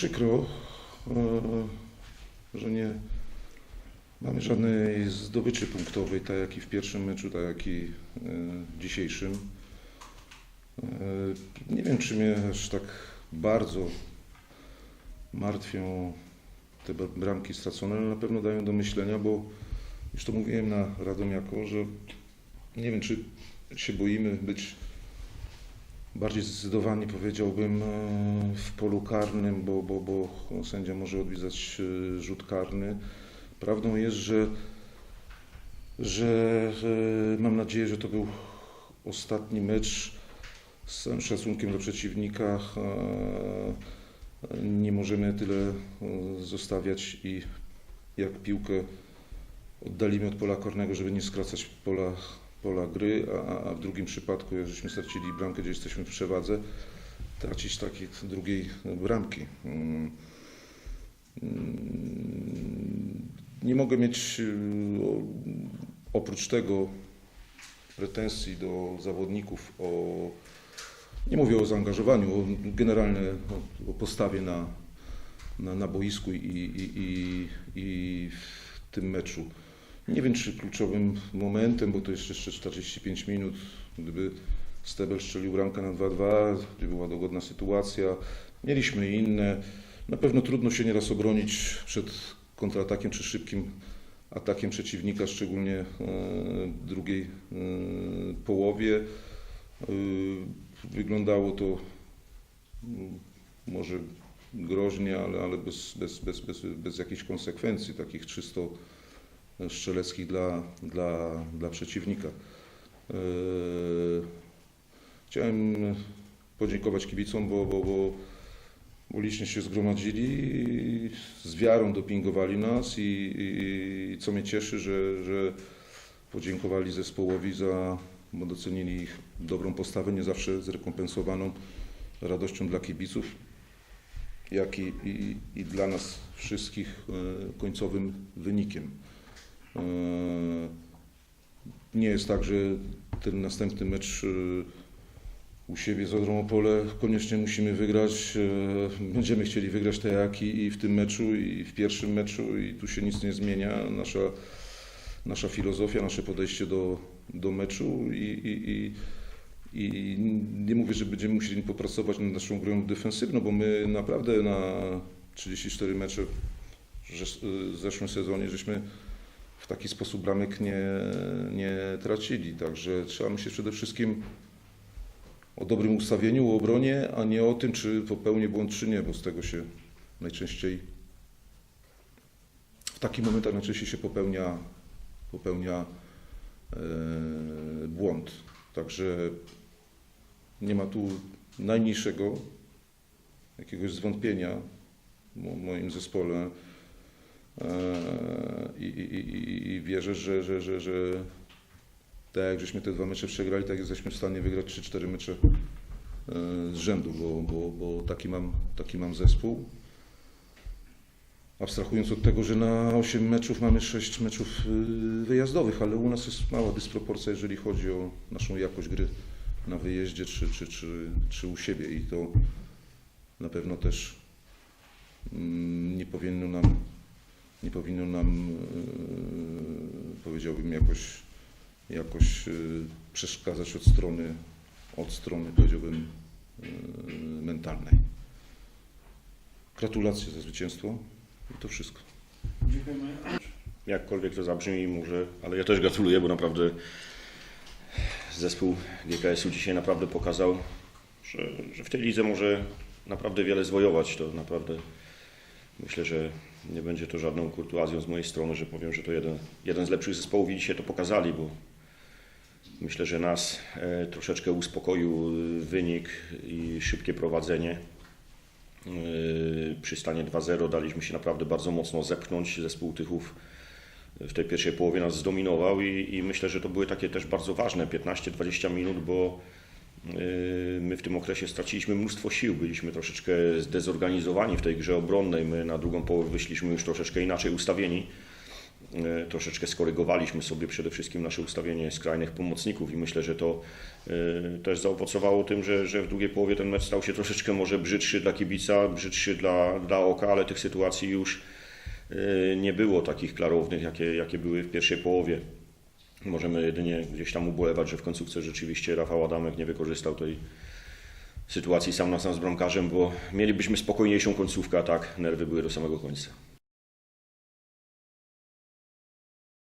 to, e, że nie mamy żadnej zdobyczy punktowej, tak jak i w pierwszym meczu, tak jak i e, dzisiejszym. E, Nie wiem, czy mnie aż tak bardzo martwią te br- bramki stracone, ale na pewno dają do myślenia, bo już to mówiłem na Radomiaku, że nie wiem, czy się boimy być bardziej zdecydowani, powiedziałbym, e, w polu karnym, bo, bo, bo sędzia może odwiedzać e, rzut karny. Prawdą jest, że, że e, mam nadzieję, że to był ostatni mecz z całym szacunkiem do przeciwnika. Nie możemy tyle zostawiać i jak piłkę oddalimy od pola karnego, żeby nie skracać pola, pola gry, a, a w drugim przypadku, jak żeśmy stracili bramkę, gdzie jesteśmy w przewadze, tracić takiej drugiej bramki. Mm. Nie mogę mieć y, oprócz tego pretensji do zawodników o nie mówię o zaangażowaniu, o generalnie o postawie na, na, na boisku i, i, i, i w tym meczu. Nie wiem, czy kluczowym momentem, bo to jest jeszcze 45 minut, gdyby Stebel strzelił bramkę na 2-2, gdzie była dogodna sytuacja. Mieliśmy inne. Na pewno trudno się nieraz obronić przed kontratakiem czy szybkim atakiem przeciwnika, szczególnie e, w drugiej e, połowie. E, Wyglądało to mm, może groźnie, ale, ale bez, bez, bez, bez, bez jakichś konsekwencji, takich czysto strzeleckich dla, dla, dla przeciwnika. Eee, Chciałem podziękować kibicom, bo, bo, bo, bo licznie się zgromadzili z wiarą dopingowali nas i, i, i co mnie cieszy, że, że podziękowali zespołowi za, bo docenili ich dobrą postawę, nie zawsze zrekompensowaną radością dla kibiców, jak i, i, i dla nas wszystkich e, końcowym wynikiem. E, Nie jest tak, że ten następny mecz e, u siebie z Odrą koniecznie musimy wygrać. E, Będziemy chcieli wygrać tak jak i w tym meczu, i w pierwszym meczu i tu się nic nie zmienia. Nasza, nasza filozofia, nasze podejście do, do meczu i, i, i, i nie mówię, że będziemy musieli popracować nad naszą grą defensywną, bo my naprawdę na 34 mecze w zeszłym sezonie żeśmy w taki sposób bramek nie, nie tracili. Także trzeba myśleć przede wszystkim o dobrym ustawieniu, o obronie, a nie o tym, czy popełnię błąd, czy nie, bo z tego się najczęściej w takich momentach najczęściej się popełnia, popełnia e, błąd. Także nie ma tu najmniejszego jakiegoś zwątpienia w mo- moim zespole i, i, i, i wierzę, że, że, że, że tak jak żeśmy te dwa mecze przegrali, tak jesteśmy w stanie wygrać 3-4 mecze e, z rzędu, bo, bo, bo taki, mam, taki mam zespół. Abstrahując od tego, że na 8 meczów mamy 6 meczów y, wyjazdowych, ale u nas jest mała dysproporcja, jeżeli chodzi o naszą jakość gry na wyjeździe czy, czy, czy, czy u siebie i to na pewno też mm, nie powinno nam, nie powinno nam y, powiedziałbym jakoś, jakoś y, przeszkadzać od strony, od strony powiedziałbym y, mentalnej. Gratulacje za zwycięstwo i to wszystko. Dziękujemy. jakkolwiek to zabrzmi może, ale ja też gratuluję, bo naprawdę zespół GKS-u dzisiaj naprawdę pokazał, że, że w tej lidze może naprawdę wiele zwojować. To naprawdę myślę, że nie będzie to żadną kurtuazją z mojej strony, że powiem, że to jeden, jeden z lepszych zespołów i dzisiaj to pokazali, bo myślę, że nas e, troszeczkę uspokoił e, wynik i szybkie prowadzenie. Yy, Przy stanie 2-0 daliśmy się naprawdę bardzo mocno zepchnąć. Zespół Tychów w tej pierwszej połowie nas zdominował i, i myślę, że to były takie też bardzo ważne 15-20 minut, bo my w tym okresie straciliśmy mnóstwo sił, byliśmy troszeczkę zdezorganizowani w tej grze obronnej. My na drugą połowę wyszliśmy już troszeczkę inaczej ustawieni. e, troszeczkę skorygowaliśmy sobie przede wszystkim nasze ustawienie skrajnych pomocników i myślę, że to e, też zaowocowało tym, że, że w drugiej połowie ten mecz stał się troszeczkę może brzydszy dla kibica, brzydszy dla, dla oka, ale tych sytuacji już nie było takich klarownych, jakie, jakie były w pierwszej połowie. Możemy jedynie gdzieś tam ubolewać, że w końcówce rzeczywiście Rafał Adamek nie wykorzystał tej sytuacji sam na sam z bramkarzem, bo mielibyśmy spokojniejszą końcówkę, a tak nerwy były do samego końca.